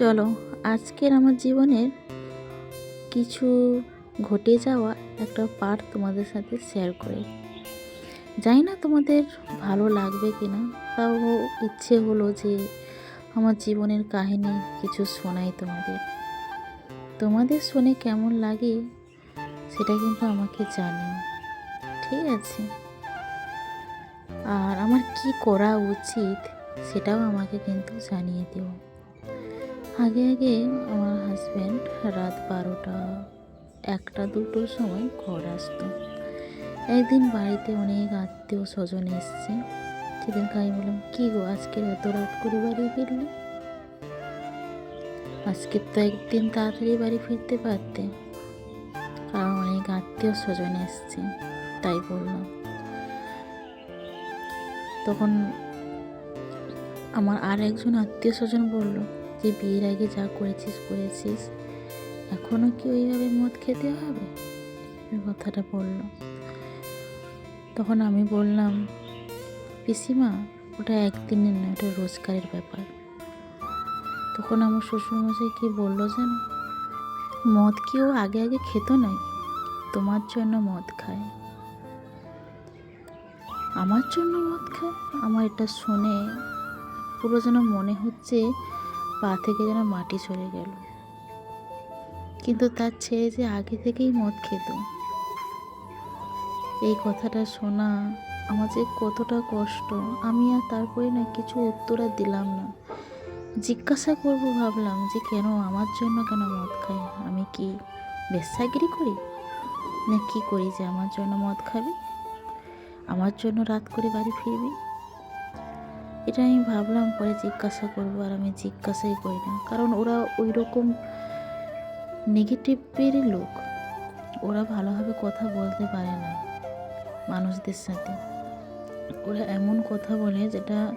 চলো, আজকের আমার জীবনের কিছু ঘটে যাওয়া একটা পার্ট তোমাদের সাথে শেয়ার করি। জানি না তোমাদের ভালো লাগবে কি না তাও ইচ্ছে হলো যে আমার জীবনের কাহিনী কিছু শোনাই তোমাদের। তোমাদের শুনে কেমন লাগে সেটা কিন্তু আমাকে জানিও, ঠিক আছে? আর আমার কি করা উচিত সেটাও আমাকে কিন্তু জানিয়ে দিও। আগে আগে আমার হাজব্যান্ড রাত বারোটা, একটা দুটোর সময় ঘর আসতো। একদিন বাড়িতে অনেক আত্মীয় স্বজন এসছে। সেদিনকে আমি বললাম, কী গো আজকে এত রাত করে বাড়ি ফিরলে? আজকে তো একদিন তাড়াতাড়ি বাড়ি ফিরতে পারতে। কারণ অনেক আত্মীয় স্বজন এসছে, তাই বললাম। তখন আমার আর একজন আত্মীয় স্বজন বলল যে বিয়ের আগে যা করেছিস করেছিস এখনও কি ওইভাবে মদ খেতে হবে? কথাটা বলল। তখন আমি বললাম, পিসিমা, ওটা একদিনের না ওটা রোজগারের ব্যাপার। তখন আমার শ্বশুরমশাই কি বলল যেন, মদ কি ও আগে আগে খেত নাই তোমার জন্য মদ খায়। আমার জন্য মদ খায়? আমার এটা শুনে পুরো যেন মনে হচ্ছে পা থেকে যেন মাটি সরে গেল। কিন্তু তার ছেলে যে আগে থেকেই মদ খেত। এই কথাটা শোনা আমার যে কতটা কষ্ট, আমি আর তারপরে না কিছু উত্তর আর দিলাম না। জিজ্ঞাসা করব ভাবলাম যে কেন আমার জন্য কেন মদ খাই আমি কি বেশ্যাগিরি করি? না কি করি যে আমার জন্য মদ খাবি? আমার জন্য রাত করে বাড়ি ফিরবি? এটা আমি ভাবলাম পরে জিজ্ঞাসা করব আর আমি জিজ্ঞাসাই করি না। কারণ ওরা ওই রকম নেগেটিভেরই লোক। ওরা ভালোভাবে কথা বলতে পারে না মানুষদের সাথে। ওরা এমন কথা বলে যেটা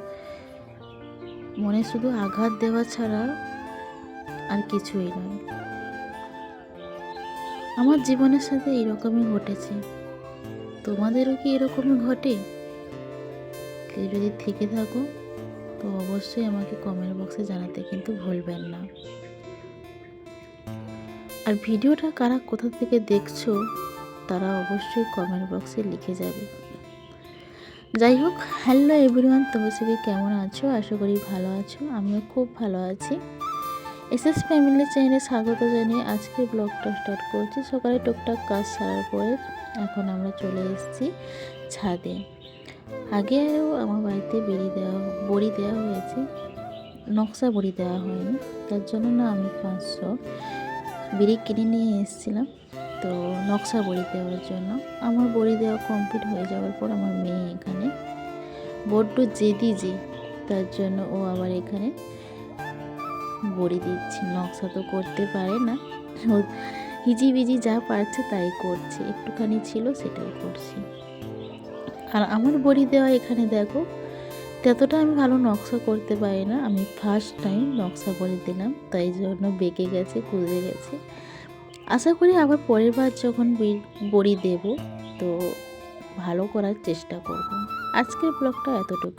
মনে শুধু আঘাত দেওয়া ছাড়া আর কিছুই নয়। আমার জীবনের সাথে এরকমই ঘটেছে। তোমাদেরও কি এরকমই ঘটে? কেউ যদি থেকে থাকো তো অবশ্যই আমাকে কমেন্ট বক্সে জানাতে কিন্তু ভুলবেন না। আর ভিডিওটা কারা কোথা থেকে দেখছ, তারা অবশ্যই কমেন্ট বক্সে লিখে যাবে। যাই হোক হ্যালো এভরিওয়ান তোমরা সবাই কেমন আছো? আশা করি ভালো আছো, আমিও খুব ভালো আছি। এস এস ফ্যামিলি চ্যানেলে স্বাগত জানিয়ে আজকে ব্লগটা স্টার্ট করছি। সকালে টুকটাক কাজ সারার পরে এখন আমরা চলে এসেছি ছাদে। আগেও আমার বাড়িতে বেরি দেওয়া বড়ি দেওয়া হয়েছে। নকশা বড়ি দেওয়া হয়নি। তার জন্য না আমি পাঁচশো বিড়ি কিনে নিয়ে এসেছিলাম। তো নকশা বড়ি দেওয়ার জন্য। আমার বড়ি দেওয়া কমপ্লিট হয়ে যাওয়ার পর আমার মেয়ে এখানে। বড্ড জেদি যে, তার জন্য ও আবার এখানে বড়ি দিচ্ছে। নকশা তো করতে পারে না। ও হিজিবিজি যা পারছে তাই করছে। একটুখানি ছিল সেটাই করছে। আর আমার বড়ি দেওয়া এখানে দেখো, ততটা আমি ভালো নকশা করতে পারি না। আমি ফার্স্ট টাইম নকশা করে দিলাম, তাই জন্য বেঁকে গেছে কুঁজে গেছে। আশা করি আবার পরের বার যখন বড়ি দেব, তো ভালো করার চেষ্টা করব। আজকের ব্লগটা এতটুকু।